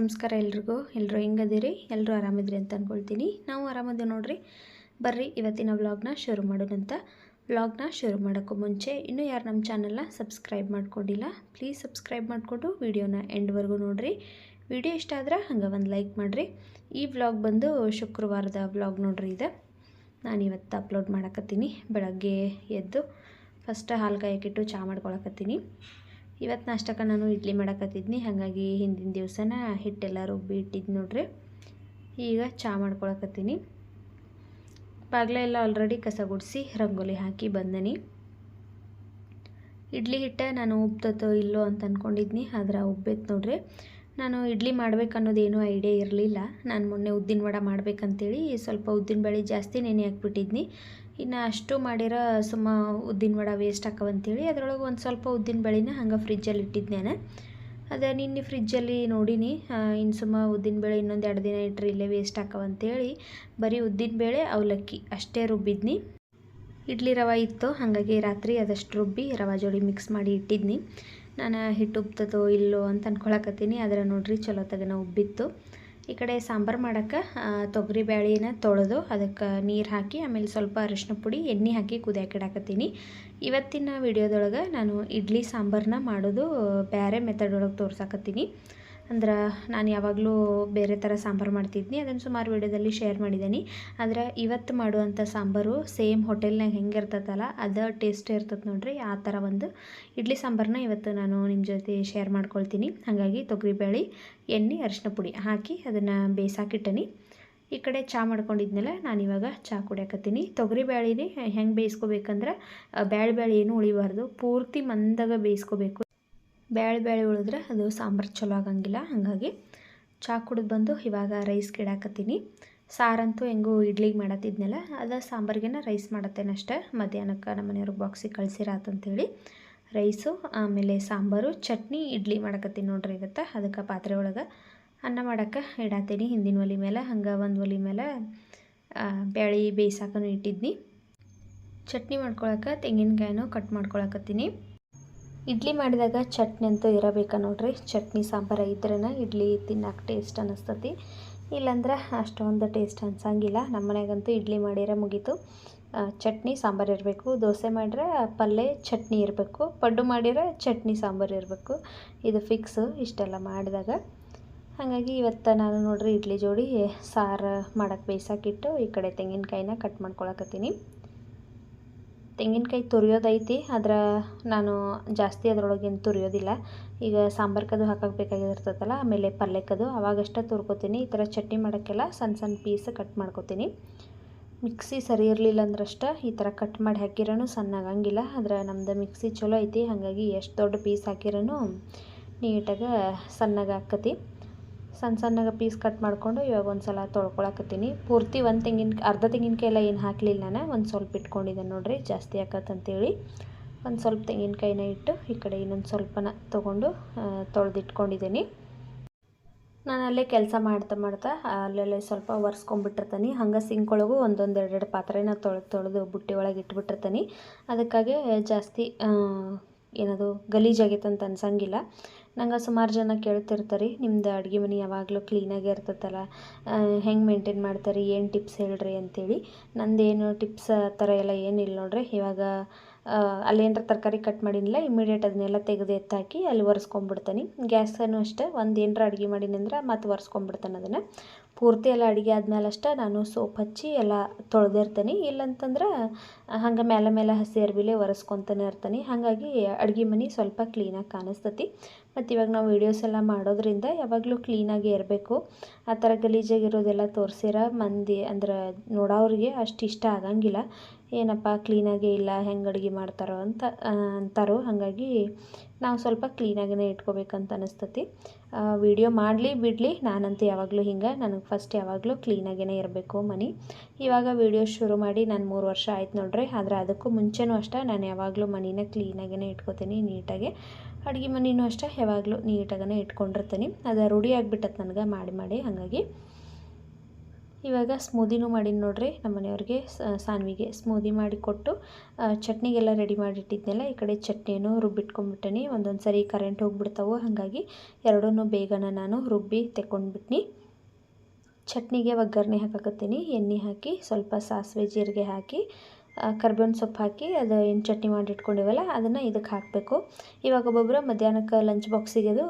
ನಮಸ್ಕಾರ ಎಲ್ರಿಗೂ. ಎಲ್ಲರೂ ಹೆಂಗದಿರಿ? ಎಲ್ಲರೂ ಆರಾಮಿದ್ರಿ ಅಂತ ಅಂದ್ಕೊಳ್ತೀನಿ ನಾವು ಆರಾಮದ ನೋಡ್ರಿ. ಬರ್ರಿ, ಇವತ್ತಿನ ವ್ಲಾಗ್ನ ಶುರು ಮಾಡೋಣಂತ ವ್ಲಾಗ್ನ ಶುರು ಮಾಡೋಕ್ಕೂ ಮುಂಚೆ ಇನ್ನೂ ಯಾರು ನಮ್ಮ ಚಾನಲ್ನ ಸಬ್ಸ್ಕ್ರೈಬ್ ಮಾಡ್ಕೊಂಡಿಲ್ಲ ಪ್ಲೀಸ್ ಸಬ್ಸ್ಕ್ರೈಬ್ ಮಾಡಿಕೊಂಡು ವಿಡಿಯೋನ ಎಂಡ್ವರೆಗೂ ನೋಡಿರಿ. ವಿಡಿಯೋ ಇಷ್ಟ ಆದ್ರೆ ಹಂಗೆ ಒಂದು ಲೈಕ್ ಮಾಡಿರಿ. ಈ ವ್ಲಾಗ್ ಬಂದು ಶುಕ್ರವಾರದ ವ್ಲಾಗ್ ನೋಡಿರಿ ಇದು. ನಾನು ಇವತ್ತು ಅಪ್ಲೋಡ್ ಮಾಡಕತ್ತೀನಿ. ಬೆಳಗ್ಗೆ ಎದ್ದು ಫಸ್ಟ್ ಹಾಲು ಕಾಯಕ್ಕಿಟ್ಟು ಚಹಾ ಮಾಡ್ಕೊಳಕತ್ತೀನಿ. ಇವತ್ತು ನಾಷ್ಟಕ್ಕೆ ನಾನು ಇಡ್ಲಿ ಮಾಡಕತ್ತಿದ್ನಿ, ಹಾಗಾಗಿ ಹಿಂದಿನ ದಿವಸನ ಹಿಟ್ಟೆಲ್ಲ ರುಬ್ಬಿ ಇಟ್ಟಿದ್ದು ನೋಡ್ರಿ. ಈಗ ಚಹಾ ಮಾಡ್ಕೊಳಕತ್ತೀನಿ. ಬಾಗ್ಲ ಎಲ್ಲ ಆಲ್ರೆಡಿ ಕಸ ಗುಡಿಸಿ ರಂಗೋಲಿ ಹಾಕಿ ಬಂದನಿ. ಇಡ್ಲಿ ಹಿಟ್ಟ ನಾನು ಉಬ್ತತೋ ಇಲ್ಲೋ ಅಂತ ಅಂದ್ಕೊಂಡಿದ್ನಿ ಆದ್ರೆ ಉಬ್ಬೈತೆ ನೋಡ್ರಿ. ನಾನು ಇಡ್ಲಿ ಮಾಡ್ಬೇಕು ಅನ್ನೋದೇನೂ ಐಡಿಯಾ ಇರಲಿಲ್ಲ. ನಾನು ಮೊನ್ನೆ ಉದ್ದಿನ ವಡ ಮಾಡಬೇಕಂತೇಳಿ ಸ್ವಲ್ಪ ಉದ್ದಿನ ಬೇಳೆ ಜಾಸ್ತಿ ನೆನೆ ಹಾಕ್ಬಿಟ್ಟಿದ್ನಿ. ಇನ್ನು ಅಷ್ಟು ಮಾಡಿರೋ ಸುಮ್ಮ ಉದ್ದಿನ ವಡ ವೇಸ್ಟ್ ಹಾಕವಂತೇಳಿ, ಅದರೊಳಗೆ ಒಂದು ಸ್ವಲ್ಪ ಉದ್ದಿನ ಬೇಳೆನ ಹಂಗೆ ಫ್ರಿಜ್ಜಲ್ಲಿ ಇಟ್ಟಿದ್ದೇನೆ ಅದೇ ನಿನ್ನೆ ಫ್ರಿಜ್ಜಲ್ಲಿ ನೋಡೀನಿ ಇನ್ನು ಸುಮ್ಮ ಉದ್ದಿನ ಬೇಳೆ ಇನ್ನೊಂದು ಎರಡು ದಿನ ಇಟ್ಟರೆ ಇಲ್ಲೇ ವೇಸ್ಟ್ ಹಾಕವಂತೇಳಿ, ಬರೀ ಉದ್ದಿನ ಬೇಳೆ, ಅವಲಕ್ಕಿ ಅಷ್ಟೇ ರುಬ್ಬಿದ್ನಿ. ಇಡ್ಲಿ ರವೆ ಇತ್ತು, ಹಾಗಾಗಿ ರಾತ್ರಿ ಅದಷ್ಟು ರುಬ್ಬಿ ರವೆ ಜೋಡಿ ಮಿಕ್ಸ್ ಮಾಡಿ ಇಟ್ಟಿದ್ನಿ. ನಾನು ಹಿಟ್ಟು ಉಬ್ತದೋ ಇಲ್ಲೋ ಅಂತ ಅಂದ್ಕೊಳಕತ್ತೀನಿ ಆದರೆ ನೋಡ್ರಿ ಚಲೋ ತಗನ ಉಬ್ಬಿತ್ತು. ಈ ಕಡೆ ಸಾಂಬಾರು ಮಾಡೋಕ್ಕೆ ತೊಗರಿ ಬೇಳೆನ ತೊಳೆದು ಅದಕ್ಕೆ ನೀರು ಹಾಕಿ, ಆಮೇಲೆ ಸ್ವಲ್ಪ ಅರಿಶಿನ ಪುಡಿ, ಎಣ್ಣೆ ಹಾಕಿ ಕುದಿಯಾಕಿಡಾಕತ್ತೀನಿ. ಇವತ್ತಿನ ವಿಡಿಯೋದೊಳಗೆ ನಾನು ಇಡ್ಲಿ ಸಾಂಬಾರನ್ನ ಮಾಡೋದು ಬೇರೆ ಮೆಥಡ್ ಒಳಗೆ ತೋರ್ಸಾಕತ್ತೀನಿ. ಅಂದ್ರೆ ನಾನು ಯಾವಾಗಲೂ ಬೇರೆ ಥರ ಸಾಂಬಾರು ಮಾಡ್ತಿದ್ನಿ. ಅದನ್ನು ಸುಮಾರು ವಿಡಿಯೋದಲ್ಲಿ ಶೇರ್ ಮಾಡಿದ್ದೀನಿ ಆದರೆ ಇವತ್ತು ಮಾಡುವಂಥ ಸಾಂಬಾರು ಸೇಮ್ ಹೋಟೆಲ್ನಾಗ ಹೆಂಗೆ ಇರ್ತದಲ್ಲ ಅದು ಟೇಸ್ಟ್ ಇರ್ತದೆ ನೋಡ್ರಿ, ಆ ಥರ ಒಂದು ಇಡ್ಲಿ ಸಾಂಬಾರನ್ನ ಇವತ್ತು ನಾನು ನಿಮ್ಮ ಜೊತೆ ಶೇರ್ ಮಾಡ್ಕೊಳ್ತೀನಿ. ಹಾಗಾಗಿ ತೊಗರಿಬೇಳೆ ಎಣ್ಣೆ ಅರಿಶಿನ ಪುಡಿ ಹಾಕಿ ಅದನ್ನು ಬೇಯಿಸಾಕಿಟ್ಟನಿ ಈ ಕಡೆ ಚಹಾ ನಾನು ಇವಾಗ ಚಹಾ ಕುಡಿಯಾಕತ್ತೀನಿ. ತೊಗರಿ ಬ್ಯಾಳಿನೇ ಹೆಂಗೆ ಬೇಯಿಸ್ಕೋಬೇಕಂದ್ರೆ ಬ್ಯಾಳೆ ಬ್ಯಾಳಿ ಏನು ಉಳಿಬಾರ್ದು, ಪೂರ್ತಿ ಮಂದಾಗ ಬೇಯಿಸ್ಕೋಬೇಕು. ಬ್ಯಾಳೆ ಬೇಳೆ ಉಳಿದ್ರೆ ಅದು ಸಾಂಬಾರು ಚಲೋ ಆಗಂಗಿಲ್ಲ. ಹಾಗಾಗಿ ಚಾ ಕುಡಿದು ಬಂದು ಇವಾಗ ರೈಸ್ ಗಿಡಾಕತ್ತೀನಿ ಸಾರಂತೂ ಹೆಂಗೂ ಇಡ್ಲಿಗೆ ಮಾಡತ್ತಿದ್ನಲ್ಲ, ಅದು ಸಾಂಬಾರಿಗೆನ ರೈಸ್ ಮಾಡತ್ತೇನೆ ಅಷ್ಟೇ. ಮಧ್ಯಾಹ್ನಕ್ಕೆ ನಮ್ಮ ಮನೆಯವ್ರಿಗೆ ಬಾಕ್ಸಿಗೆ ಕಳಿಸಿರಾತಂಥೇಳಿ ರೈಸು ಆಮೇಲೆ ಸಾಂಬಾರು, ಚಟ್ನಿ, ಇಡ್ಲಿ ಮಾಡಕತ್ತೀನಿ ನೋಡ್ರಿ ಇವತ್ತು. ಅದಕ್ಕೆ ಪಾತ್ರೆ ಒಳಗೆ ಅನ್ನ ಮಾಡೋಕ್ಕೆ ಇಡಾತೀನಿ. ಹಿಂದಿನ ಒಲೆ ಮೇಲೆ ಹಂಗೆ ಒಂದು ಒಲೆ ಮೇಲೆ ಬೇಳೆ ಬೇಯಿಸಾಕನು ಇಟ್ಟಿದ್ನಿ. ಚಟ್ನಿ ಮಾಡ್ಕೊಳಕ್ಕೆ ತೆಂಗಿನಕಾಯಿನೂ ಕಟ್ ಮಾಡ್ಕೊಳಕತ್ತೀನಿ. ಇಡ್ಲಿ ಮಾಡಿದಾಗ ಚಟ್ನಿ ಅಂತೂ ಇರಬೇಕು ನೋಡ್ರಿ. ಚಟ್ನಿ, ಸಾಂಬಾರು ಇದ್ರೇ ಇಡ್ಲಿ ತಿನ್ನಕ್ಕೆ ಟೇಸ್ಟ್ ಅನ್ನಿಸ್ತತಿ ಇಲ್ಲಾಂದ್ರೆ ಅಷ್ಟೊಂದು ಟೇಸ್ಟ್ ಅನ್ಸಂಗಿಲ್ಲ. ನಮ್ಮ ಮನೆಗಂತೂ ಇಡ್ಲಿ ಮಾಡಿದ್ರೆ ಮುಗೀತು. ಚಟ್ನಿ, ಸಾಂಬಾರು ಇರಬೇಕು. ದೋಸೆ ಮಾಡಿದ್ರೆ ಪಲ್ಯ ಚಟ್ನಿ ಇರಬೇಕು. ಪಡ್ಡು ಮಾಡಿದ್ರೆ ಚಟ್ನಿ, ಸಾಂಬಾರು ಇರಬೇಕು. ಇದು ಫಿಕ್ಸು ಇಷ್ಟೆಲ್ಲ ಮಾಡಿದಾಗ. ಹಾಗಾಗಿ ಇವತ್ತು ನಾನು ನೋಡ್ರಿ ಇಡ್ಲಿ ಜೋಡಿ ಸಾರು ಮಾಡೋಕ್ಕೆ ಬೇಯಿಸಾಕಿಟ್ಟು ಈ ಕಡೆ ತೆಂಗಿನಕಾಯಿನ ಕಟ್ ಮಾಡ್ಕೊಳಕತ್ತೀನಿ. ತೆಂಗಿನಕಾಯಿ ತುರಿಯೋದೈತಿ, ಆದ್ರೆ ನಾನು ಜಾಸ್ತಿ ಅದರೊಳಗೇನು ತುರಿಯೋದಿಲ್ಲ. ಈಗ ಸಾಂಬಾರ್ಕದು ಹಾಕಕ್ಕೆ ಬೇಕಾಗಿರ್ತದಲ್ಲ ಆಮೇಲೆ ಪಲ್ಯಕ್ಕದು ಅವಾಗಷ್ಟೇ ತುರ್ಕೋತೀನಿ. ಈ ಥರ ಚಟ್ನಿ ಮಾಡೋಕ್ಕೆಲ್ಲ ಸಣ್ಣ ಸಣ್ಣ ಪೀಸ್ ಕಟ್ ಮಾಡ್ಕೋತೀನಿ. ಮಿಕ್ಸಿ ಸರಿ ಇರಲಿಲ್ಲ ಅಂದ್ರಷ್ಟ ಈ ಥರ ಕಟ್ ಮಾಡಿ ಹಾಕಿರೋನು ಸಣ್ಣ ಆಗಂಗಿಲ್ಲ ಆದ್ರೆ ನಮ್ದು ಮಿಕ್ಸಿ ಚಲೋ ಐತಿ, ಹಾಗಾಗಿ ಎಷ್ಟು ದೊಡ್ಡ ಪೀಸ್ ಹಾಕಿರೋನು ನೀಟಾಗಿ ಸಣ್ಣಗೆ ಹಾಕತಿ ಸಣ್ಣ ಸಣ್ಣಗೆ ಪೀಸ್ ಕಟ್ ಮಾಡಿಕೊಂಡು ಇವಾಗ ಒಂದು ಸಲ ತೊಳ್ಕೊಳಕತ್ತೀನಿ. ಪೂರ್ತಿ ಒಂದು ತೆಂಗಿನ, ಅರ್ಧ ತೆಂಗಿನಕಾಯಿ ಎಲ್ಲ ಏನು ಹಾಕಲಿಲ್ಲ ನಾನು, ಒಂದು ಸ್ವಲ್ಪ ಇಟ್ಕೊಂಡಿದ್ದೆ ನೋಡಿರಿ, ಜಾಸ್ತಿ ಹಾಕತ್ತಂತೇಳಿ ಒಂದು ಸ್ವಲ್ಪ ತೆಂಗಿನಕಾಯಿನ ಇಟ್ಟು ಈ ಕಡೆ ಇನ್ನೊಂದು ಸ್ವಲ್ಪನ ತೊಗೊಂಡು ತೊಳೆದಿಟ್ಕೊಂಡಿದ್ದೀನಿ. ನಾನು ಅಲ್ಲೇ ಕೆಲಸ ಮಾಡ್ತಾ ಮಾಡ್ತಾ, ಅಲ್ಲಲ್ಲೇ ಸ್ವಲ್ಪ ಒರೆಸ್ಕೊಂಡ್ಬಿಟ್ಟಿರ್ತೀನಿ. ಹಂಗೆ ಸಿಂಕ್ ಒಳಗೂ ಒಂದೊಂದು ಎರಡೆರಡು ಪಾತ್ರೆನ ತೊಳೆದು ತೊಳೆದು ಬುಟ್ಟಿ ಒಳಗೆ ಇಟ್ಬಿಟ್ಟಿರ್ತೀನಿ. ಅದಕ್ಕಾಗಿ ಜಾಸ್ತಿ ಏನದು ಗಲೀಜಾಗೈತೆ ಅಂತ ಅನ್ಸಂಗಿಲ್ಲ. ನಂಗೆ ಸುಮಾರು ಜನ ಕೇಳ್ತಿರ್ತಾರೆ, ನಿಮ್ದು ಅಡುಗೆ ಮನೆ ಯಾವಾಗಲೂ ಕ್ಲೀನಾಗೇ ಇರ್ತೈತಲ್ಲ ಹೆಂಗೆ ಮೇಂಟೈನ್ ಮಾಡ್ತಾರೆ, ಏನು ಟಿಪ್ಸ್ ಹೇಳ್ರಿ ಅಂತೇಳಿ. ನಂದೇನು ಟಿಪ್ಸ್ ಆ ಥರ ಎಲ್ಲ ಏನಿಲ್ಲ ನೋಡ್ರಿ. ಇವಾಗ ಅಲ್ಲೇನಾರ ತರಕಾರಿ ಕಟ್ ಮಾಡಿನಿಲ್ಲ ಇಮಿಡಿಯೇಟ್ ಅದನ್ನೆಲ್ಲ ತೆಗೆದು ಎತ್ತಾಕಿ ಅಲ್ಲಿ ಒರೆಸ್ಕೊಂಡ್ಬಿಡ್ತೀನಿ ಗ್ಯಾಸನ್ನು ಅಷ್ಟೇ, ಒಂದು ಏನರ ಅಡುಗೆ ಮಾಡಿನಂದ್ರೆ ಮತ್ತೆ ಒರೆಸ್ಕೊಂಡ್ಬಿಡ್ತಾನೆ ಅದನ್ನು. ಪೂರ್ತಿ ಎಲ್ಲ ಅಡುಗೆ ಆದಮೇಲೆ ಅಷ್ಟೇ ನಾನು ಸೋಪ್ ಹಚ್ಚಿ ಎಲ್ಲ ತೊಳೆದಿರ್ತೀನಿ. ಇಲ್ಲಂತಂದ್ರೆ, ಹಂಗೆ ಮೇಲೆ ಮೇಲೆ ಹಸಿ ಅರ್ಬಿಲೆ ಒರೆಸ್ಕೊತಾನೆ ಇರ್ತೀನಿ. ಹಾಗಾಗಿ ಅಡುಗೆ ಮನೆ ಸ್ವಲ್ಪ ಕ್ಲೀನಾಗಿ ಕಾಣಿಸ್ತತಿ. ಮತ್ತು ಇವಾಗ ನಾವು ವೀಡಿಯೋಸ್ ಎಲ್ಲ ಮಾಡೋದ್ರಿಂದ ಯಾವಾಗಲೂ ಕ್ಲೀನಾಗಿ ಇರಬೇಕು. ಆ ಥರ ಗಲೀಜಾಗಿರೋದೆಲ್ಲ ತೋರಿಸಿರ ಮಂದಿ ಅಂದ್ರೆ ನೋಡೋರಿಗೆ ಅಷ್ಟು ಇಷ್ಟ ಆಗಂಗಿಲ್ಲ. ಏನಪ್ಪ ಕ್ಲೀನಾಗೇ ಇಲ್ಲ, ಹೆಂಗೆ ಅಡುಗೆ ಮಾಡ್ತಾರೋ ಅಂತ ಅಂತಾರೋ ಹಾಗಾಗಿ ನಾವು ಸ್ವಲ್ಪ ಕ್ಲೀನಾಗೇ ಇಟ್ಕೋಬೇಕಂತ ಅನಿಸ್ತತಿ. ವಿಡಿಯೋ ಮಾಡಲಿ ಬಿಡಲಿ, ನಾನಂತೂ ಯಾವಾಗಲೂ ಹಿಂಗೆ, ನನಗೆ ಫಸ್ಟ್ ಯಾವಾಗಲೂ ಕ್ಲೀನಾಗೇ ಇರಬೇಕು ಮನೆ. ಇವಾಗ ವೀಡಿಯೋ ಶುರು ಮಾಡಿ ನಾನು ಮೂರು ವರ್ಷ ಆಯ್ತು ನೋಡ್ರಿ, ಆದರೆ ಅದಕ್ಕೂ ಮುಂಚೆನೂ ಅಷ್ಟೇ ನಾನು ಯಾವಾಗಲೂ ಮನೆನ ಕ್ಲೀನಾಗೇ ಇಟ್ಕೋತೀನಿ ನೀಟಾಗಿ. ಅಡುಗೆ ಮನೆಯೂ ಅಷ್ಟೇ, ಯಾವಾಗಲೂ ನೀಟಾಗೇ ಇಟ್ಕೊಂಡಿರ್ತೀನಿ. ಅದು ರೂಢಿ ಆಗಿಬಿಟ್ಟತ್ತೆ ನನಗೆ, ಮಾಡಿ ಮಾಡಿ, ಹಾಗಾಗಿ. ಇವಾಗ ಸ್ಮೂದಿನೂ ಮಾಡೀನಿ ನೋಡ್ರಿ, ನಮ್ಮ ಮನೆಯವ್ರಿಗೆ ಸಾನ್ವಿಗೆ ಸ್ಮೂದಿ ಮಾಡಿಕೊಟ್ಟು ಚಟ್ನಿಗೆಲ್ಲ ರೆಡಿ ಮಾಡಿಟ್ಟಿದ್ದೆಲ್ಲ ಈ ಕಡೆ ಚಟ್ನಿನೂ ರುಬ್ಬಿಟ್ಕೊಂಡ್ಬಿಟ್ಟಿನಿ ಒಂದೊಂದು ಸರಿ ಕರೆಂಟ್ ಹೋಗ್ಬಿಡ್ತಾವೆ, ಹಾಗಾಗಿ ಎರಡೂ ಬೇಗನ ನಾನು ರುಬ್ಬಿ ತೆಕ್ಕೊಂಡ್ಬಿಟ್ನಿ. ಚಟ್ನಿಗೆ ಒಗ್ಗರಣೆ ಹಾಕಕತ್ತೀನಿ, ಎಣ್ಣೆ ಹಾಕಿ, ಸ್ವಲ್ಪ ಸಾಸಿವೆ ಜೀರಿಗೆ ಹಾಕಿ ಕರ್ಬೇವಿನ ಸೊಪ್ಪು ಹಾಕಿ ಅದು ಏನು ಚಟ್ನಿ ಮಾಡಿ ಇಟ್ಕೊಂಡಿವಲ್ಲ ಅದನ್ನು ಇದಕ್ಕೆ ಹಾಕಬೇಕು. ಇವಾಗ ಒಬ್ಬೊಬ್ಬರು ಮಧ್ಯಾಹ್ನಕ್ಕೆ ಲಂಚ್ ಬಾಕ್ಸಿಗೆ ಅದು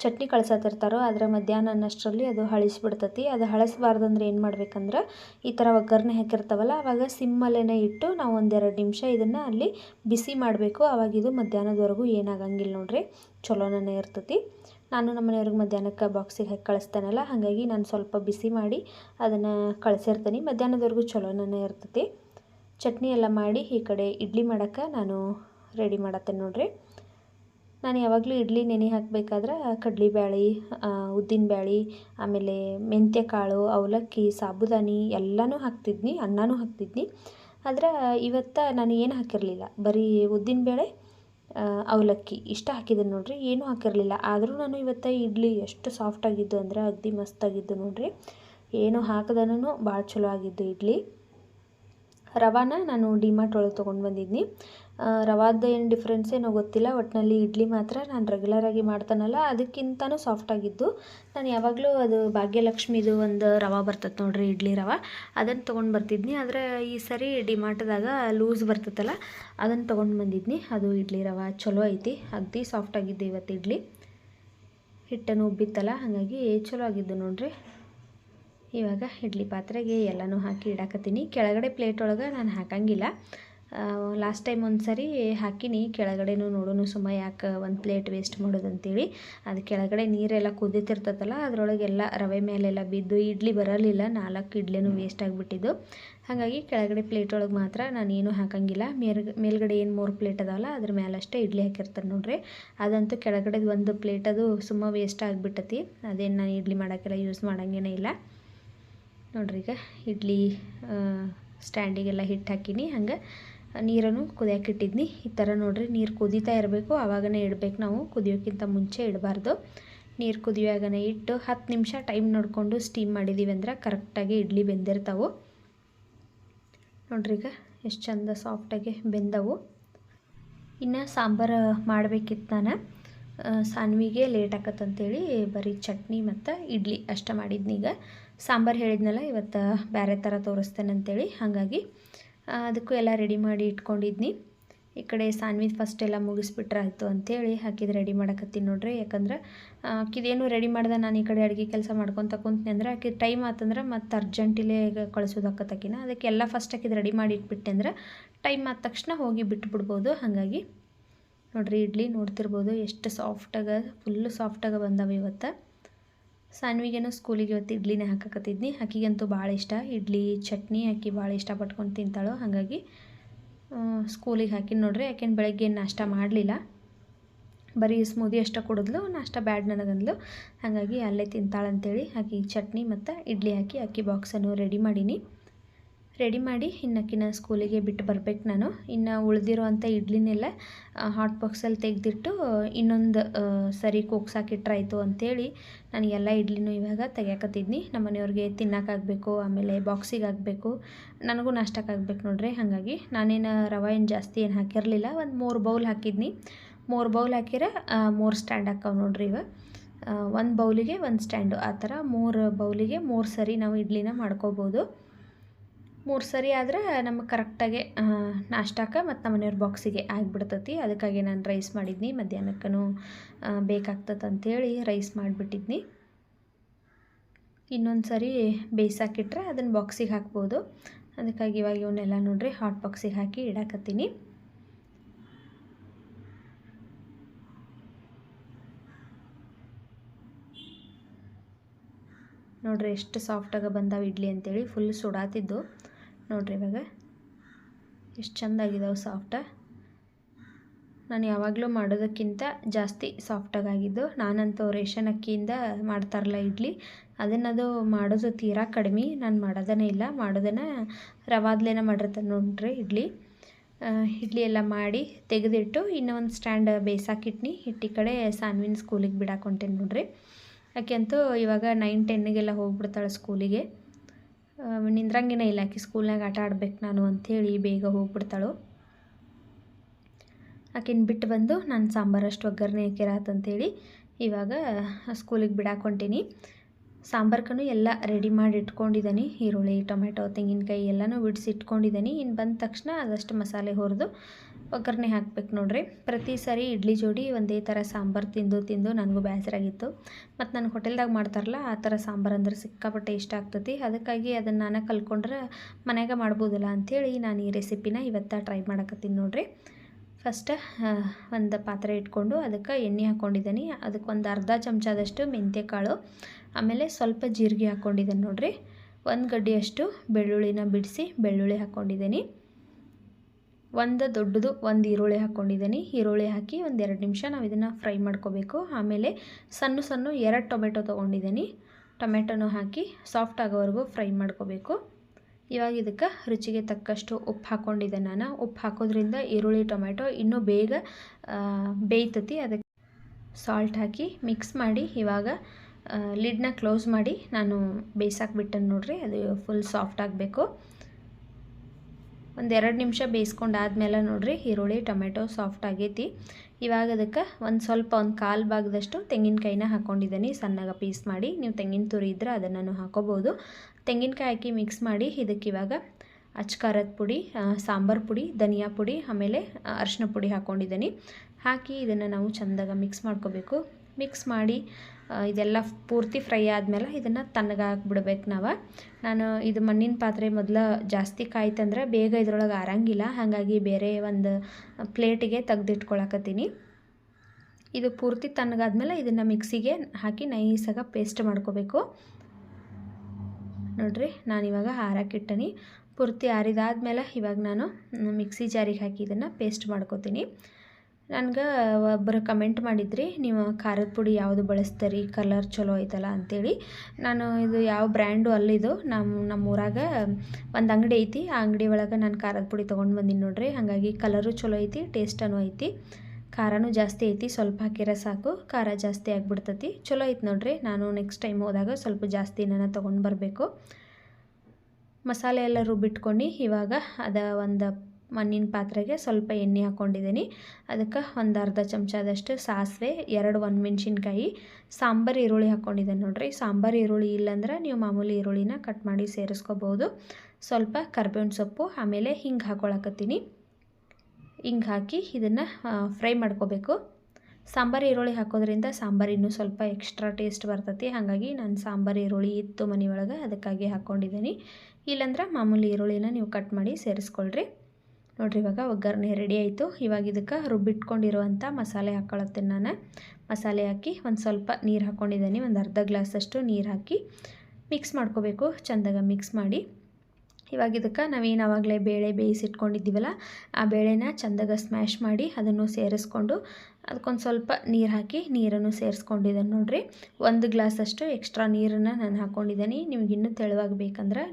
ಚಟ್ನಿ ಕಳ್ಸತ್ತಿರ್ತಾರೋ ಆದರೆ ಮಧ್ಯಾಹ್ನ ಅನ್ನಷ್ಟರಲ್ಲಿ ಅದು ಹಳಿಸ್ಬಿಡ್ತತಿ. ಅದು ಹಳಸ್ಬಾರ್ದು ಅಂದ್ರೆ ಏನು ಮಾಡ್ಬೇಕಂದ್ರೆ, ಈ ಥರ ಒಗ್ಗರಣೆ ಹಾಕಿರ್ತಾವಲ್ಲ ಆವಾಗ ಸಿಮ್ಮಲ್ಲೇ ಇಟ್ಟು ನಾವು ಒಂದೆರಡು ನಿಮಿಷ ಇದನ್ನು ಅಲ್ಲಿ ಬಿಸಿ ಮಾಡಬೇಕು. ಆವಾಗ ಇದು ಮಧ್ಯಾಹ್ನದವರೆಗೂ ಏನಾಗಂಗಿಲ್ಲ ನೋಡ್ರಿ ಚಲೋನೇ ಇರ್ತತಿ. ನಾನು ನಮ್ಮ ಮನೆಯವ್ರಿಗೆ ಮಧ್ಯಾಹ್ನಕ್ಕೆ ಬಾಕ್ಸಿಗೆ ಹಾಕಿ ಕಳಿಸ್ತೇನಲ್ಲ, ಹಾಗಾಗಿ ನಾನು ಸ್ವಲ್ಪ ಬಿಸಿ ಮಾಡಿ ಅದನ್ನು ಕಳಿಸಿರ್ತೀನಿ. ಮಧ್ಯಾಹ್ನದವರೆಗೂ ಚಲೋನೇ ಇರ್ತೈತಿ. ಚಟ್ನಿ ಎಲ್ಲ ಮಾಡಿ ಈ ಕಡೆ ಇಡ್ಲಿ ಮಾಡೋಕ್ಕೆ ನಾನು ರೆಡಿ ಮಾಡತ್ತೆ ನೋಡ್ರಿ. ನಾನು ಯಾವಾಗಲೂ ಇಡ್ಲಿ ನೆನೆ ಹಾಕಬೇಕಾದ್ರೆ ಕಡ್ಲೆಬ್ಯಾಳೆ ಉದ್ದಿನಬೇಳೆ ಆಮೇಲೆ ಮೆಂತ್ಯ ಕಾಳು ಅವಲಕ್ಕಿ, ಸಾಬುದಾನಿ ಎಲ್ಲನೂ ಹಾಕ್ತಿದ್ನಿ, ಅನ್ನನೂ ಹಾಕ್ತಿದ್ನಿ. ಆದ್ರೆ ಇವತ್ತು ನಾನು ಏನು ಹಾಕಿರಲಿಲ್ಲ. ಬರೀ ಉದ್ದಿನಬೇಳೆ ಅವಲಕ್ಕಿ ಇಷ್ಟ ಹಾಕಿದ್ದೀನಿ ನೋಡ್ರಿ. ಏನೂ ಹಾಕಿರಲಿಲ್ಲ. ಆದರೂ ನಾನು ಇವತ್ತು ಇಡ್ಲಿ ಎಷ್ಟು ಸಾಫ್ಟಾಗಿದ್ದು ಅಂದ್ರೆ ಅಗ್ದಿ ಮಸ್ತಾಗಿದ್ದು ನೋಡ್ರಿ. ಏನು ಹಾಕದನೂ ಭಾಳ ಚಲೋ ಆಗಿದ್ದು ಇಡ್ಲಿ. ರವಾನ ನಾನು ಡಿಮಾರ್ಟ್ ಒಳಗೆ ತೊಗೊಂಡು ಬಂದಿದ್ನಿ. ರವಾದ ಏನು ಡಿಫ್ರೆನ್ಸ್ ಏನೋ ಗೊತ್ತಿಲ್ಲ. ಒಟ್ಟಿನಲ್ಲಿ ಇಡ್ಲಿ ಮಾತ್ರ ನಾನು ರೆಗ್ಯುಲರಾಗಿ ಮಾಡ್ತಾನಲ್ಲ, ಅದಕ್ಕಿಂತನೂ ಸಾಫ್ಟಾಗಿದ್ದು ನಾನು ಯಾವಾಗಲೂ ಅದು ಭಾಗ್ಯಲಕ್ಷ್ಮಿದು ಒಂದು ರವೆ ಬರ್ತದೆ ನೋಡ್ರಿ, ಇಡ್ಲಿ ರವೆ. ಅದನ್ನು ತೊಗೊಂಡು ಬರ್ತಿದ್ನಿ. ಆದರೆ ಈ ಸರಿ ಡಿಮಾರ್ಟ್ದಾಗ ಲೂಸ್ ಬರ್ತೈತಲ್ಲ ಅದನ್ನು ತೊಗೊಂಡು ಬಂದಿದ್ನಿ. ಅದು ಇಡ್ಲಿ ರವೆ ಚಲೋ ಐತಿ. ಅಗ್ದಿ ಸಾಫ್ಟಾಗಿದ್ದು ಇವತ್ತು ಇಡ್ಲಿ. ಹಿಟ್ಟನ್ನು ಉಬ್ಬಿತ್ತಲ್ಲ, ಹಾಗಾಗಿ ಚಲೋ ಆಗಿದ್ದು ನೋಡ್ರಿ. ಇವಾಗ ಇಡ್ಲಿ ಪಾತ್ರೆಗೆ ಎಲ್ಲನೂ ಹಾಕಿ ಇಡಾಕತ್ತೀನಿ. ಕೆಳಗಡೆ ಪ್ಲೇಟ್ ಒಳಗೆ ನಾನು ಹಾಕಂಗಿಲ್ಲ. ಲಾಸ್ಟ್ ಟೈಮ್ ಒಂದು ಸರಿ ಹಾಕಿನಿ. ಕೆಳಗಡೆನೂ ನೋಡೋನು ಸುಮ್ಮ ಯಾಕೆ ಒಂದು ಪ್ಲೇಟ್ ವೇಸ್ಟ್ ಮಾಡೋದು ಅಂತೇಳಿ ಅದು ಕೆಳಗಡೆ ನೀರೆಲ್ಲ ಕುದೀತಿರ್ತೈತಲ್ಲ ಅದರೊಳಗೆಲ್ಲ ರವೆ ಮೇಲೆಲ್ಲ ಬಿದ್ದು ಇಡ್ಲಿ ಬರಲಿಲ್ಲ. ನಾಲ್ಕು ಇಡ್ಲಿನೂ ವೇಸ್ಟ್ ಆಗಿಬಿಟ್ಟಿದ್ದು. ಹಾಗಾಗಿ ಕೆಳಗಡೆ ಪ್ಲೇಟ್ ಒಳಗೆ ಮಾತ್ರ ನಾನು ಏನೂ ಹಾಕಂಗಿಲ್ಲ. ಮೇಲ್, ಮೇಲ್ಗಡೆ ಏನು ಮೂರು ಪ್ಲೇಟ್ ಅದಾವಲ್ಲ, ಅದ್ರ ಮೇಲಷ್ಟೇ ಇಡ್ಲಿ ಹಾಕಿರ್ತಾರೆ ನೋಡ್ರಿ. ಅದಂತೂ ಕೆಳಗಡೆದು ಒಂದು ಪ್ಲೇಟ್ ಅದು ಸುಮ್ಮ ವೇಸ್ಟ್ ಆಗಿಬಿಟ್ಟತಿ. ಅದೇನು ನಾನು ಇಡ್ಲಿ ಮಾಡೋಕ್ಕೆಲ್ಲ ಯೂಸ್ ಮಾಡೋಂಗೇನೇ ಇಲ್ಲ. ನೋಡ್ರಿ ಈಗ ಇಡ್ಲಿ ಸ್ಟ್ಯಾಂಡಿಗೆಲ್ಲ ಹಿಟ್ಟು ಹಾಕಿನಿ. ಹಂಗೆ ನೀರನ್ನು ಕುದಿಯಕ್ಕೆ ಇಟ್ಟಿದ್ನಿ. ಈ ಥರ ನೋಡ್ರಿ ನೀರು ಕುದೀತಾ ಇರಬೇಕು. ಆವಾಗನೇ ಇಡಬೇಕು ನಾವು. ಕುದಿಯೋಕ್ಕಿಂತ ಮುಂಚೆ ಇಡಬಾರ್ದು. ನೀರು ಕುದಿಯುವಾಗನೇ ಇಟ್ಟು ಹತ್ತು ನಿಮಿಷ ಟೈಮ್ ನೋಡಿಕೊಂಡು ಸ್ಟೀಮ್ ಮಾಡಿದ್ದೀವಿ ಅಂದ್ರೆ ಕರೆಕ್ಟಾಗಿ ಇಡ್ಲಿ ಬೆಂದಿರ್ತಾವೆ. ನೋಡ್ರಿ ಈಗ ಎಷ್ಟು ಚಂದ ಸಾಫ್ಟಾಗಿ ಬೆಂದವು. ಇನ್ನು ಸಾಂಬಾರು ಮಾಡಬೇಕಿತ್ತು ನಾನು. ಸಾನ್ವಿಗೆ ಲೇಟ್ ಆಕತ್ತಂತೇಳಿ ಬರೀ ಚಟ್ನಿ ಮತ್ತು ಇಡ್ಲಿ ಅಷ್ಟ ಮಾಡಿದ್ನೀಗ ಸಾಂಬಾರು ಹೇಳಿದ್ನಲ್ಲ, ಇವತ್ತು ಬೇರೆ ಥರ ತೋರಿಸ್ತೇನೆ ಅಂತೇಳಿ. ಹಾಗಾಗಿ ಅದಕ್ಕೂ ಎಲ್ಲ ರೆಡಿ ಮಾಡಿ ಇಟ್ಕೊಂಡಿದ್ನಿ. ಈ ಕಡೆ ಸಾನ್ವಿ ಫಸ್ಟ್ ಎಲ್ಲ ಮುಗಿಸ್ಬಿಟ್ರೆ ಆಯಿತು ಅಂತೇಳಿ ಹಾಕಿದ್ದು ರೆಡಿ ಮಾಡಕತ್ತೀನಿ ನೋಡ್ರಿ. ಯಾಕಂದ್ರೆ ಆಕಿದೇನು ರೆಡಿ ಮಾಡ್ದೆ ನಾನು ಈ ಕಡೆ ಅಡುಗೆ ಕೆಲಸ ಮಾಡ್ಕೊತ ಕುಂತೀನಿ ಅಂದ್ರೆ ಆಕಿ ಟೈಮ್ ಆತಂದ್ರೆ ಮತ್ತು ಅರ್ಜೆಂಟಿಲೇ ಅದಕ್ಕೆ ಅದಕ್ಕೆಲ್ಲ ಫಸ್ಟ್ ಹಾಕಿದ್ರೆ ರೆಡಿ ಮಾಡಿ ಇಟ್ಬಿಟ್ಟೆ ಅಂದ್ರೆ ಟೈಮ್ ಆದ ತಕ್ಷಣ ಹೋಗಿ ಬಿಟ್ಬಿಡ್ಬೋದು. ಹಾಗಾಗಿ, ನೋಡ್ರಿ, ಇಡ್ಲಿ ನೋಡ್ತಿರ್ಬೋದು. ಎಷ್ಟು ಸಾಫ್ಟಾಗ ಫುಲ್ಲು ಸಾಫ್ಟಾಗ ಬಂದವೆ ಇವತ್ತು. ಸಾನ್ವಿಗೇನು ಸ್ಕೂಲಿಗೆ ಇವತ್ತು ಇಡ್ಲಿನೇ ಹಾಕಕತ್ತಿದ್ನಿ. ಆಕಿಗಂತೂ ಭಾಳ ಇಷ್ಟ. ಇಡ್ಲಿ, ಚಟ್ನಿ ಆಕಿ ಭಾಳ ಇಷ್ಟಪಟ್ಕೊಂಡು ತಿಂತಾಳು. ಹಾಗಾಗಿ ಸ್ಕೂಲಿಗೆ ಹಾಕಿ ನೋಡ್ರಿ. ಯಾಕೆಂದ್ರೆ ಬೆಳಗ್ಗೆ ನಾಷ್ಟ ಮಾಡಲಿಲ್ಲ. ಬರೀ ಸ್ಮೂದಿ ಅಷ್ಟ ಕುಡಿದ್ಲು. ನಾಷ್ಟ ಬ್ಯಾಡ್ ನನಗಂದ್ಲು. ಹಾಗಾಗಿ ಅಲ್ಲೇ ತಿಂತಾಳಂತೇಳಿ ಆಕಿ ಚಟ್ನಿ ಮತ್ತು ಇಡ್ಲಿ ಹಾಕಿ ಅಕ್ಕಿ ಬಾಕ್ಸನ್ನು ರೆಡಿ ಮಾಡೀನಿ. ರೆಡಿ ಮಾಡಿ ಇನ್ನಕ್ಕಿನ್ನ ಸ್ಕೂಲಿಗೆ ಬಿಟ್ಟು ಬರ್ಬೇಕು ನಾನು. ಇನ್ನು ಉಳಿದಿರೋವಂಥ ಇಡ್ಲಿನೆಲ್ಲ ಹಾಟ್ ಬಾಕ್ಸಲ್ಲಿ ತೆಗೆದಿಟ್ಟು ಇನ್ನೊಂದು ಸರಿ ಕೂಗ್ಸಾಕಿಟ್ರಾಯ್ತು ಅಂಥೇಳಿ ನಾನು ಎಲ್ಲ ಇಡ್ಲಿನೂ ಇವಾಗ ತೆಗ್ಯಾಕತ್ತಿದ್ನಿ. ನಮ್ಮ ಮನೆಯವ್ರಿಗೆ ತಿನ್ನೋಕ್ಕಾಗಬೇಕು ಆಮೇಲೆ ಬಾಕ್ಸಿಗೆ ಆಗಬೇಕು. ನನಗೂ ನಾಷ್ಟಕ್ಕಾಗಬೇಕು ನೋಡ್ರಿ, ಹಾಗಾಗಿ ನಾನೇನು ರವೆ ಏನು ಜಾಸ್ತಿ ಏನು ಹಾಕಿರಲಿಲ್ಲ. ಒಂದು ಮೂರು ಬೌಲ್ ಹಾಕಿದ್ನಿ. ಮೂರು ಬೌಲ್ ಹಾಕಿರ ಮೂರು ಸ್ಟ್ಯಾಂಡ್ ಹಾಕವು ನೋಡ್ರಿ ಇವ. ಒಂದು ಬೌಲಿಗೆ ಒಂದು ಸ್ಟ್ಯಾಂಡು ಆ ಥರ ಮೂರು ಬೌಲಿಗೆ ಮೂರು ಸರಿ ನಾವು ಇಡ್ಲಿನ ಮಾಡ್ಕೋಬೋದು. ಮೂರು ಸರಿ ಆದ್ರೆ ನಮಗೆ ಕರೆಕ್ಟಾಗಿ ನಾಷ್ಟಕ್ಕೆ ಮತ್ತು ನಮ್ಮ ಮನೆಯವ್ರ ಬಾಕ್ಸಿಗೆ ಆಗಿಬಿಡ್ತತಿ. ಅದಕ್ಕಾಗಿ ನಾನು ರೈಸ್ ಮಾಡಿದ್ನಿ. ಮಧ್ಯಾಹ್ನಕ್ಕೂ ಬೇಕಾಗ್ತದೆ ಅಂಥೇಳಿ ರೈಸ್ ಮಾಡಿಬಿಟ್ಟಿದ್ನಿ. ಇನ್ನೊಂದು ಸರಿ ಬೇಯಿಸಾಕಿಟ್ರೆ ಅದನ್ನು ಬಾಕ್ಸಿಗೆ ಹಾಕ್ಬೋದು. ಅದಕ್ಕಾಗಿ ಇವಾಗ ಇವನ್ನೆಲ್ಲ ನೋಡ್ರಿ ಹಾಟ್ ಬಾಕ್ಸಿಗೆ ಹಾಕಿ ಇಡಾಕತ್ತೀನಿ. ನೋಡ್ರಿ, ಎಷ್ಟು ಸಾಫ್ಟಾಗಿ ಬಂದಾವ ಇಡ್ಲಿ ಅಂತೇಳಿ ಫುಲ್ ಸುಡಾತಿದ್ದು. ನೋಡ್ರಿ ಇವಾಗ. ಎಷ್ಟು ಚಂದ ಆಗಿದಾವೆ ಸಾಫ್ಟ ನಾನು ಯಾವಾಗಲೂ ಮಾಡೋದಕ್ಕಿಂತ ಜಾಸ್ತಿ ಸಾಫ್ಟಾಗಿದ್ದು ನಾನಂತೂ ರೇಷನ್ ಅಕ್ಕಿಯಿಂದ ಮಾಡ್ತಾರಲ್ಲ ಇಡ್ಲಿ. ಅದನ್ನದು ಮಾಡೋದು ತೀರಾ ಕಡಿಮೆ. ನಾನು ಮಾಡೋದನ್ನೇ ಇಲ್ಲ. ಮಾಡೋದನ್ನು ರವಾದ್ಲೇನ ಮಾಡಿರ್ತಾರೆ ನೋಡ್ರಿ ಇಡ್ಲಿ. ಇಡ್ಲಿ ಎಲ್ಲ ಮಾಡಿ ತೆಗೆದಿಟ್ಟು ಇನ್ನೂ ಒಂದು ಸ್ಟ್ಯಾಂಡ್ ಬೇಯಿಸಾಕಿಟ್ನಿ ಹಿಟ್ಟಿ ಕಡೆ ಸಾನ್ವಿನ ಸ್ಕೂಲಿಗೆ ಬಿಡಾಕೊಂತೇನೆ ನೋಡ್ರಿ. ಯಾಕೆಂತೂ ಇವಾಗ ನೈನ್ ಟೆನ್ನಿಗೆಲ್ಲ ಹೋಗ್ಬಿಡ್ತಾಳೆ ಸ್ಕೂಲಿಗೆ ನಿಂದ್ರಂಗಿನ ಇಲ್ಲ ಆಕಿ ಸ್ಕೂಲ್ನಾಗ ಆಟ ಆಡ್ಬೇಕು ನಾನು ಅಂಥೇಳಿ ಬೇಗ ಹೋಗ್ಬಿಡ್ತಾಳು. ಆಕಿನ ಬಿಟ್ಟು ಬಂದು ನಾನು ಸಾಂಬಾರಷ್ಟು ಒಗ್ಗರಣೆ ಹಾಕಿರಾತಂತೇಳಿ ಇವಾಗ ಸ್ಕೂಲಿಗೆ ಬಿಡಾಕೆ ಹೊಂಟೀನಿ ಸಾಂಬಾರ್ಕನು ಎಲ್ಲ ರೆಡಿ ಮಾಡಿ ಇಟ್ಕೊಂಡಿದ್ದೀನಿ ಈರುಳ್ಳಿ ಟೊಮೆಟೊ ತೆಂಗಿನಕಾಯಿ ಎಲ್ಲನೂ ಬಿಡಿಸಿ ಇಟ್ಕೊಂಡಿದ್ದೀನಿ ಇನ್ನು ಬಂದ ತಕ್ಷಣ ಅದಷ್ಟು ಮಸಾಲೆ ಹುರಿದು ಒಗ್ಗರಣೆ ಹಾಕ್ಬೇಕು ನೋಡ್ರಿ. ಪ್ರತಿ ಸಾರಿ ಇಡ್ಲಿ ಜೋಡಿ ಒಂದೇ ಥರ ಸಾಂಬಾರು ತಿಂದು ತಿಂದು ನನಗೂ ಬೇಸರಾಗಿತ್ತು. ಮತ್ತು ನಾನು ಹೋಟೆಲ್ದಾಗ ಮಾಡ್ತಾರಲ್ಲ, ಆ ಥರ ಸಾಂಬಾರು ಅಂದ್ರೆ ಸಿಕ್ಕಾಪಟ್ಟೆ ಇಷ್ಟ ಆಗ್ತೈತಿ. ಅದಕ್ಕಾಗಿ ಅದನ್ನು ನಾನು ಕಲ್ತ್ಕೊಂಡ್ರೆ ಮನ್ಯಾಗ ಮಾಡ್ಬೋದಲ್ಲ ಅಂಥೇಳಿ ನಾನು ಈ ರೆಸಿಪಿನ ಇವತ್ತು ಟ್ರೈ ಮಾಡಕತ್ತೀನಿ ನೋಡ್ರಿ. ಫಸ್ಟ್ ಒಂದು ಪಾತ್ರೆ ಇಟ್ಕೊಂಡು ಅದಕ್ಕೆ ಎಣ್ಣೆ ಹಾಕ್ಕೊಂಡಿದ್ದೀನಿ ಅದಕ್ಕೆ ಒಂದು ಅರ್ಧ ಚಮಚದಷ್ಟು ಮೆಂತ್ಯಕಾಳು, ಆಮೇಲೆ ಸ್ವಲ್ಪ ಜೀರಿಗೆ ಹಾಕ್ಕೊಂಡಿದ್ದೀನಿ ನೋಡಿರಿ. ಒಂದು ಗಡ್ಡಿಯಷ್ಟು ಬೆಳ್ಳುಳ್ಳಿನ ಬಿಡಿಸಿ ಬೆಳ್ಳುಳ್ಳಿ ಹಾಕ್ಕೊಂಡಿದ್ದೀನಿ ಒಂದು ದೊಡ್ಡದು, ಒಂದು ಈರುಳ್ಳಿ ಹಾಕ್ಕೊಂಡಿದ್ದೀನಿ ಈರುಳ್ಳಿ ಹಾಕಿ ಒಂದು ಎರಡು ನಿಮಿಷ ನಾವು ಇದನ್ನು ಫ್ರೈ ಮಾಡ್ಕೋಬೇಕು. ಆಮೇಲೆ ಸಣ್ಣ ಸಣ್ಣ ಎರಡು ಟೊಮೆಟೊ ತೊಗೊಂಡಿದ್ದೀನಿ. ಟೊಮೆಟೊನೂ ಹಾಕಿ ಸಾಫ್ಟ್ ಆಗೋವರೆಗೂ ಫ್ರೈ ಮಾಡ್ಕೋಬೇಕು. ಇವಾಗ ಇದಕ್ಕೆ ರುಚಿಗೆ ತಕ್ಕಷ್ಟು ಉಪ್ಪು ಹಾಕ್ಕೊಂಡಿದ್ದೆ ನಾನು. ಉಪ್ಪು ಹಾಕೋದ್ರಿಂದ ಈರುಳ್ಳಿ, ಟೊಮೆಟೊ ಇನ್ನೂ ಬೇಗ ಬೇಯ್ತತಿ. ಅದಕ್ಕೆ ಸಾಲ್ಟ್ ಹಾಕಿ ಮಿಕ್ಸ್ ಮಾಡಿ ಇವಾಗ ಲಿಡ್ನ ಕ್ಲೋಸ್ ಮಾಡಿ ನಾನು ಬೇಯಿಸಾಕ್ಬಿಟ್ಟೆ ನೋಡಿರಿ, ಅದು ಫುಲ್ ಸಾಫ್ಟ್ ಆಗಬೇಕು. ಒಂದು ಎರಡು ನಿಮಿಷ ಬೇಯಿಸ್ಕೊಂಡಾದ್ಮೇಲೆ ನೋಡಿರಿ ಈರುಳ್ಳಿ, ಟೊಮೆಟೊ ಸಾಫ್ಟ್ ಆಗೈತಿ. ಇವಾಗ ಅದಕ್ಕೆ ಒಂದು ಸ್ವಲ್ಪ ಒಂದು ಕಾಲು ಭಾಗದಷ್ಟು ತೆಂಗಿನಕಾಯಿನ ಹಾಕ್ಕೊಂಡಿದ್ದೀನಿ ಸಣ್ಣಗೆ ಪೀಸ್ ಮಾಡಿ, ನೀವು ತೆಂಗಿನ ತುರಿ ಇದ್ದರೆ ಅದನ್ನು ಹಾಕೋಬೋದು. ತೆಂಗಿನಕಾಯಿ ಹಾಕಿ ಮಿಕ್ಸ್ ಮಾಡಿ, ಇದಕ್ಕೆ ಇವಾಗ ಅಚ್ಕಾರದ ಪುಡಿ ಸಾಂಬಾರು ಪುಡಿ, ಧನಿಯಾ ಪುಡಿ, ಆಮೇಲೆ ಅರಿಶಿನ ಪುಡಿ ಹಾಕ್ಕೊಂಡಿದ್ದೀನಿ ಹಾಕಿ ಇದನ್ನು ನಾವು ಚೆಂದಾಗ ಮಿಕ್ಸ್ ಮಾಡ್ಕೋಬೇಕು. ಮಿಕ್ಸ್ ಮಾಡಿ ಇದೆಲ್ಲ ಪೂರ್ತಿ ಫ್ರೈ ಆದಮೇಲೆ ಇದನ್ನು ತಣ್ಣಗೆ ಹಾಕ್ಬಿಡ್ಬೇಕು ನಾವು. ನಾನು ಇದು ಮಣ್ಣಿನ ಪಾತ್ರೆ ಮೊದಲು ಜಾಸ್ತಿ ಕಾಯ್ತಂದ್ರೆ ಬೇಗ ಇದ್ರೊಳಗೆ ಆರಂಗಿಲ್ಲ. ಹಾಗಾಗಿ ಬೇರೆ ಒಂದು ಪ್ಲೇಟಿಗೆ ತೆಗ್ದಿಟ್ಕೊಳಕತ್ತೀನಿ. ಇದು ಪೂರ್ತಿ ತಣ್ಣಗಾದ್ಮೇಲೆ ಇದನ್ನು ಮಿಕ್ಸಿಗೆ ಹಾಕಿ ನೈಸಾಗ ಪೇಸ್ಟ್ ಮಾಡ್ಕೋಬೇಕು. ನೋಡಿರಿ ನಾನಿವಾಗ ಹಾರಾಕಿಟ್ಟನಿ ಪೂರ್ತಿ ಆರಿದಾದ್ಮೇಲೆ ಇವಾಗ ನಾನು ಮಿಕ್ಸಿ ಜಾರಿಗೆ ಹಾಕಿ ಇದನ್ನು ಪೇಸ್ಟ್ ಮಾಡ್ಕೋತೀನಿ. ನನಗೆ ಒಬ್ಬರು ಕಮೆಂಟ್ ಮಾಡಿದ್ರಿ, ನೀವು ಖಾರದ ಪುಡಿ ಯಾವುದು ಬಳಸ್ತೀರಿ? ಕಲರ್ ಚಲೋ ಐತಲ್ಲ? ಅಂಥೇಳಿ ನಾನು ಇದು ಯಾವ ಬ್ರ್ಯಾಂಡು ಅಲ್ಲಿದು ನಮ್ಮ ನಮ್ಮ ಊರಾಗ ಒಂದು ಅಂಗಡಿ ಐತಿ. ಆ ಅಂಗಡಿ ಒಳಗೆ ನಾನು ಖಾರದ ಪುಡಿ ತೊಗೊಂಡು ಬಂದೀನಿ ನೋಡ್ರಿ. ಹಾಗಾಗಿ ಕಲರು ಚಲೋ ಐತಿ ಟೇಸ್ಟನು ಐತಿ. ಖಾರನೂ ಜಾಸ್ತಿ ಐತಿ, ಸ್ವಲ್ಪ ಹಾಕಿರ ಸಾಕು. ಖಾರ ಜಾಸ್ತಿ ಆಗಿಬಿಡ್ತತಿ. ಚಲೋ ಐತಿ ನೋಡ್ರಿ. ನಾನು ನೆಕ್ಸ್ಟ್ ಟೈಮ್ ಹೋದಾಗ ಸ್ವಲ್ಪ ಜಾಸ್ತಿ ನಾನು ತೊಗೊಂಡು ಬರಬೇಕು. ಮಸಾಲೆ ಎಲ್ಲ ರುಬ್ಬಿಟ್ಕೊಂಡು, ಇವಾಗ ಅದ ಒಂದು ಮಣ್ಣಿನ ಪಾತ್ರೆಗೆ ಸ್ವಲ್ಪ ಎಣ್ಣೆ ಹಾಕ್ಕೊಂಡಿದ್ದೀನಿ. ಅದಕ್ಕೆ ಒಂದು ಅರ್ಧ ಚಮಚದಷ್ಟು ಸಾಸಿವೆ, ಎರಡು ಮೆಣಸಿನ್ಕಾಯಿ ಸಾಂಬಾರು ಈರುಳ್ಳಿ ಹಾಕ್ಕೊಂಡಿದ್ದೇನೆ ನೋಡಿರಿ. ಸಾಂಬಾರು ಈರುಳ್ಳಿ ಇಲ್ಲಾಂದ್ರೆ ನೀವು ಮಾಮೂಲಿ ಈರುಳ್ಳಿನ ಕಟ್ ಮಾಡಿ ಸೇರಿಸ್ಕೋಬೋದು. ಸ್ವಲ್ಪ ಕರ್ಬೇವಿನ ಸೊಪ್ಪು, ಆಮೇಲೆ ಹಿಂಗೆ ಹಾಕ್ಕೊಳಕತ್ತೀನಿ ಹಿಂಗೆ ಹಾಕಿ ಇದನ್ನು ಫ್ರೈ ಮಾಡ್ಕೋಬೇಕು. ಸಾಂಬಾರು ಈರುಳ್ಳಿ ಹಾಕೋದ್ರಿಂದ ಸಾಂಬಾರು ಇನ್ನೂ ಸ್ವಲ್ಪ ಎಕ್ಸ್ಟ್ರಾ ಟೇಸ್ಟ್ ಬರ್ತೈತಿ. ಹಾಗಾಗಿ ನಾನು ಸಾಂಬಾರು ಈರುಳ್ಳಿ ಇತ್ತು ಮನೆಯೊಳಗೆ ಅದಕ್ಕಾಗಿ ಹಾಕ್ಕೊಂಡಿದ್ದೀನಿ. ಇಲ್ಲಾಂದ್ರೆ ಮಾಮೂಲಿ ಈರುಳ್ಳಿನ ನೀವು ಕಟ್ ಮಾಡಿ ಸೇರಿಸ್ಕೊಳ್ರಿ. ನೋಡಿರಿ ಇವಾಗ ಒಗ್ಗರಣೆ ರೆಡಿ ಆಯಿತು. ಇವಾಗ ಇದಕ್ಕೆ ರುಬ್ಬಿಟ್ಕೊಂಡಿರುವಂಥ ಮಸಾಲೆ ಹಾಕ್ಕೊಳತ್ತೀನಿ ನಾನು. ಮಸಾಲೆ ಹಾಕಿ ಒಂದು ಸ್ವಲ್ಪ ನೀರು ಹಾಕ್ಕೊಂಡಿದ್ದೀನಿ ಒಂದು ಅರ್ಧ ಗ್ಲಾಸಷ್ಟು ನೀರು ಹಾಕಿ ಮಿಕ್ಸ್ ಮಾಡ್ಕೋಬೇಕು. ಚೆಂದಾಗ ಮಿಕ್ಸ್ ಮಾಡಿ. ಇವಾಗ ಇದಕ್ಕೆ ನಾವೇನು ಆವಾಗಲೇ ಬೇಳೆ ಬೇಯಿಸಿಟ್ಕೊಂಡಿದ್ದೀವಲ್ಲ ಆ ಬೇಳೆನ ಚೆಂದಾಗ ಸ್ಮ್ಯಾಶ್ ಮಾಡಿ ಅದನ್ನು ಸೇರಿಸ್ಕೊಂಡು ಅದಕ್ಕೊಂದು ಸ್ವಲ್ಪ ನೀರು ಹಾಕಿ ನೀರನ್ನು ಸೇರಿಸ್ಕೊಂಡಿದ್ದೇನೆ ನೋಡಿರಿ. ಒಂದು ಗ್ಲಾಸಷ್ಟು ಎಕ್ಸ್ಟ್ರಾ ನೀರನ್ನು ನಾನು ಹಾಕ್ಕೊಂಡಿದ್ದೀನಿ ನಿಮ್ಗೆ ಇನ್ನೂ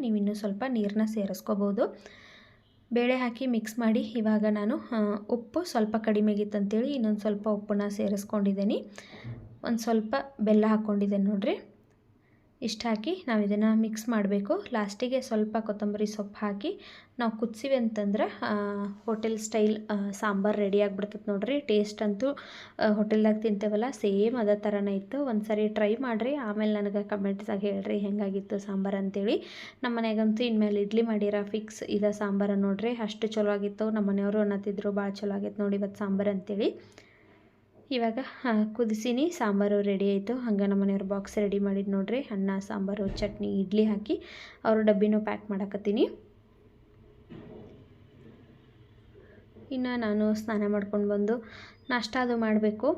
ನೀವು ಇನ್ನೂ ಸ್ವಲ್ಪ ನೀರನ್ನ ಸೇರಿಸ್ಕೋಬೋದು. ಬೇಳೆ ಹಾಕಿ ಮಿಕ್ಸ್ ಮಾಡಿ ಇವಾಗ ನಾನು ಉಪ್ಪು ಸ್ವಲ್ಪ ಕಡಿಮೆ ಅಂತೇಳಿ ಇನ್ನೊಂದು ಸ್ವಲ್ಪ ಉಪ್ಪನ್ನ ಸೇರಿಸ್ಕೊಂಡಿದ್ದೀನಿ. ಒಂದು ಸ್ವಲ್ಪ ಬೆಲ್ಲ ಹಾಕ್ಕೊಂಡಿದ್ದೇನೆ ನೋಡಿರಿ. ಇಷ್ಟು ಹಾಕಿ ನಾವು ಇದನ್ನು ಮಿಕ್ಸ್ ಮಾಡಬೇಕು. ಲಾಸ್ಟಿಗೆ ಸ್ವಲ್ಪ ಕೊತ್ತಂಬರಿ ಸೊಪ್ಪು ಹಾಕಿ ನಾವು ಕುದಿಸಿವಿ ಅಂತಂದ್ರೆ ಹೋಟೆಲ್ ಸ್ಟೈಲ್ ಸಾಂಬಾರು ರೆಡಿ ಆಗಿಬಿಡ್ತದೆ ನೋಡಿರಿ. ಟೇಸ್ಟ್ ಅಂತೂ ಹೋಟೆಲ್ದಾಗ ತಿಂತೇವಲ್ಲ ಸೇಮ್ ಅದೇ ಥರನೇ ಇತ್ತು. ಒಂದು ಸರಿ ಟ್ರೈ ಮಾಡಿರಿ. ಆಮೇಲೆ ನನಗೆ ಕಮೆಂಟ್ಸಾಗ ಹೇಳ್ರಿ ಹೆಂಗಾಗಿತ್ತು ಸಾಂಬಾರು ಅಂತೇಳಿ. ನಮ್ಮ ಮನೆಗಂತೂ ಇನ್ಮೇಲೆ ಇಡ್ಲಿ ಮಾಡಿರ ಫಿಕ್ಸ್ ಇದೆ ಸಾಂಬಾರು ನೋಡಿರಿ. ಅಷ್ಟು ಚಲೋ ಆಗಿತ್ತು. ನಮ್ಮ ಮನೆಯವರು ಅನ್ನತ್ತಿದ್ರು ಭಾಳ ಚಲೋ ಆಗೈತೆ ನೋಡಿ ಇವತ್ತು ಸಾಂಬಾರು ಅಂತೇಳಿ. ಇವಾಗ ಕುದಿಸಿನಿ, ಸಾಂಬಾರು ರೆಡಿ ಆಯಿತು. ಹಂಗೆ ನಮ್ಮ ಮನೆಯವ್ರ ಬಾಕ್ಸ್ ರೆಡಿ ಮಾಡಿದ್ದು ನೋಡ್ರಿ. ಅನ್ನ, ಸಾಂಬಾರು, ಚಟ್ನಿ, ಇಡ್ಲಿ ಹಾಕಿ ಅವರು ಡಬ್ಬಿನೂ ಪ್ಯಾಕ್ ಮಾಡಕತ್ತೀನಿ. ಇನ್ನು ನಾನು ಸ್ನಾನ ಮಾಡ್ಕೊಂಡು ಬಂದು ನಾಷ್ಟ ಅದು ಮಾಡಬೇಕು.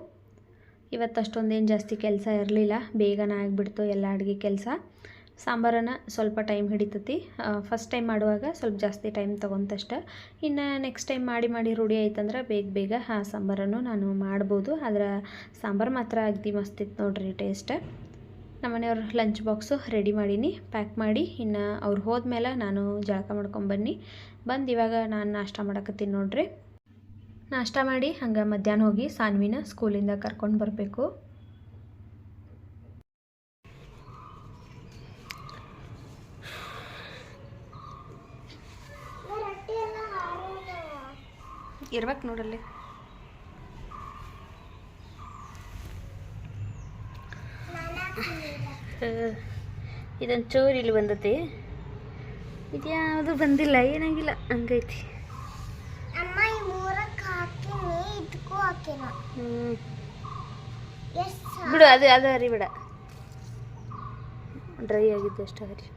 ಇವತ್ತು ಅಷ್ಟೊಂದೇನು ಜಾಸ್ತಿ ಕೆಲಸ ಇರಲಿಲ್ಲ. ಬೇಗನೇ ಆಗಿಬಿಡ್ತು ಎಲ್ಲ ಅಡುಗೆ ಕೆಲಸ. ಸಾಂಬಾರನ್ನು ಸ್ವಲ್ಪ ಟೈಮ್ ಹಿಡಿತತಿ. ಫಸ್ಟ್ ಟೈಮ್ ಮಾಡುವಾಗ ಸ್ವಲ್ಪ ಜಾಸ್ತಿ ಟೈಮ್ ತೊಗೊಂತಷ್ಟ. ಇನ್ನು ನೆಕ್ಸ್ಟ್ ಟೈಮ್ ಮಾಡಿ ಮಾಡಿ ರೂಢಿ ಆಯ್ತಂದ್ರೆ ಬೇಗ ಬೇಗ ಆ ಸಾಂಬಾರನ್ನು ನಾನು ಮಾಡ್ಬೋದು. ಆದ್ರೆ ಸಾಂಬಾರು ಮಾತ್ರ ಅಗ್ದಿ ಮಸ್ತ್ ಇತ್ತು ನೋಡ್ರಿ ಟೇಸ್ಟ್ ನಮ್ಮ ಮನೆಯವ್ರ ಲಂಚ್ ಬಾಕ್ಸು ರೆಡಿ ಮಾಡೀನಿ. ಪ್ಯಾಕ್ ಮಾಡಿ ಇನ್ನು ಅವ್ರು ಹೋದ್ಮೇಲೆ ನಾನು ಜಳಕ ಮಾಡ್ಕೊಂಬನ್ನಿ ಬಂದು ಇವಾಗ ನಾನು ನಾಷ್ಟ ಮಾಡಕತ್ತೀನಿ ನೋಡ್ರಿ. ನಾಷ್ಟ ಮಾಡಿ ಹಂಗೆ ಮಧ್ಯಾಹ್ನ ಹೋಗಿ ಸಾನ್ವಿನ ಸ್ಕೂಲಿಂದ ಕರ್ಕೊಂಡು ಬರಬೇಕು. ಇರ್ಬೇಕು ನೋಡಲ್ಲಿ. ಇದೊಂದು ಚೂರು ಇಲ್ಲಿ ಬಂದತಿ. ಇದ್ಯಾವುದು ಬಂದಿಲ್ಲ, ಏನಾಗಿಲ್ಲ, ಹಂಗೈತಿ. ಬಿಡು, ಅದು ಅದು ಹರಿ ಬಿಡ. ಡ್ರೈ ಆಗಿದ್ದು ಅಷ್ಟು ಹರಿ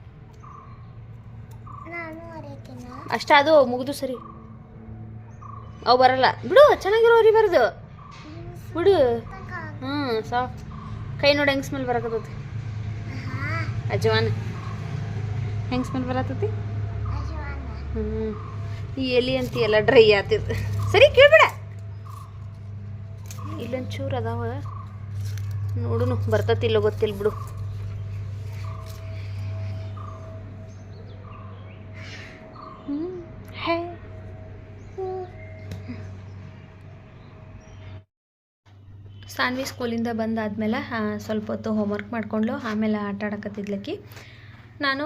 ಅಷ್ಟ, ಅದು ಮುಗಿದು ಸರಿ. ಅವು ಬರಲ್ಲ. ಬಿಡು ಚೆನ್ನಾಗಿರೋ ಬರೋದು. ಬಿಡು. ಹ್ಞೂ ಸಾಫ್ ಕೈ ನೋಡಿ ಹೆಂಗೆ ಸ್ಮೆಲ್ ಬರಕತ್ತೈತಿ. ಅಜವಾನ. ಹೆಂಗೆ ಸ್ಮೆಲ್ ಬರತ್ತೈತಿ ಹ್ಞೂ ಈ ಎಲಿ ಅಂತ ಎಲ್ಲ ಡ್ರೈ ಆತಿದ್ ಸರಿ ಕೇಳ್ಬೇಡ. ಇಲ್ಲೊಂದು ಚೂರು ಅದಾವ. ನೋಡುನು ಬರ್ತತಿಲ್ಲ ಗೊತ್ತಿಲ್ಲ ಬಿಡು. ಸಾನ್ವಿ ಸ್ಕೂಲಿಂದ ಬಂದಾದ್ಮೇಲೆ ಸ್ವಲ್ಪ ಹೊತ್ತು ಹೋಮ್ವರ್ಕ್ ಮಾಡ್ಕೊಂಡ್ಲು ಆಮೇಲೆ ಆಟ ಆಡಕತ್ತಿದ್ಲಕ್ಕಿ. ನಾನು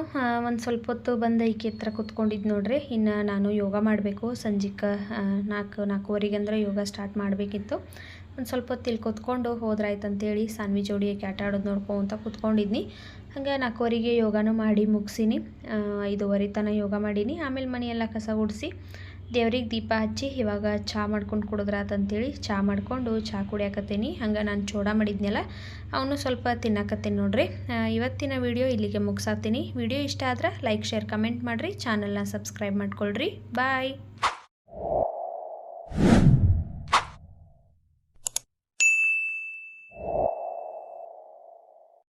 ಒಂದು ಸ್ವಲ್ಪ ಹೊತ್ತು ಬಂದು ಈಕೆ ಹತ್ರ ಕೂತ್ಕೊಂಡಿದ್ದು ನೋಡ್ರಿ. ಇನ್ನು ನಾನು ಯೋಗ ಮಾಡಬೇಕು. ಸಂಜಿಕ ನಾಲ್ಕು, ನಾಲ್ಕೂವರೆಗೆ ಅಂದ್ರೆ ಯೋಗ ಸ್ಟಾರ್ಟ್ ಮಾಡಬೇಕಿತ್ತು. ಒಂದು ಸ್ವಲ್ಪ ಹೊತ್ತು ಇಲ್ಲಿ ಕೂತ್ಕೊಂಡು ಹೋದ್ರಾಯ್ತು ಅಂತೇಳಿ ಸಾನ್ವಿ ಜೋಡಿ ಆಕೆ ಆಟ ಆಡೋದು ನೋಡ್ಕೊಂತ ಕೂತ್ಕೊಂಡಿದ್ನಿ. ಹಾಗೆ ನಾಲ್ಕೂವರೆಗೆ ಯೋಗನೂ ಮಾಡಿ ಮುಗಿಸಿನಿ. ಐದುವರೆ ತನಕ ಯೋಗ ಮಾಡೀನಿ. ಆಮೇಲೆ ಮನೆಯೆಲ್ಲ ಕಸ ಗುಡಿಸಿ ದೇವ್ರಿಗೆ ದೀಪ ಹಚ್ಚಿ ಇವಾಗ ಚಹಾ ಮಾಡ್ಕೊಂಡು ಕುಡಿದ್ರಾತಂತೇಳಿ ಚಹಾ ಮಾಡಿಕೊಂಡು ಚಹಾ ಕುಡಿಯಾಕತ್ತೀನಿ. ಹಂಗೆ ನಾನು ಚೋಡ ಮಾಡಿದ್ನಲ್ಲ, ಅವನು ಸ್ವಲ್ಪ ತಿನ್ನಕತ್ತೀನಿ ನೋಡ್ರಿ. ಇವತ್ತಿನ ವಿಡಿಯೋ ಇಲ್ಲಿಗೆ ಮುಗಿಸಾತೀನಿ ವಿಡಿಯೋ ಇಷ್ಟ ಆದ್ರೆ ಲೈಕ್, ಶೇರ್, ಕಮೆಂಟ್ ಮಾಡಿರಿ. ಚಾನಲ್ನ ಸಬ್ಸ್ಕ್ರೈಬ್ ಮಾಡ್ಕೊಳ್ರಿ. ಬಾಯ್.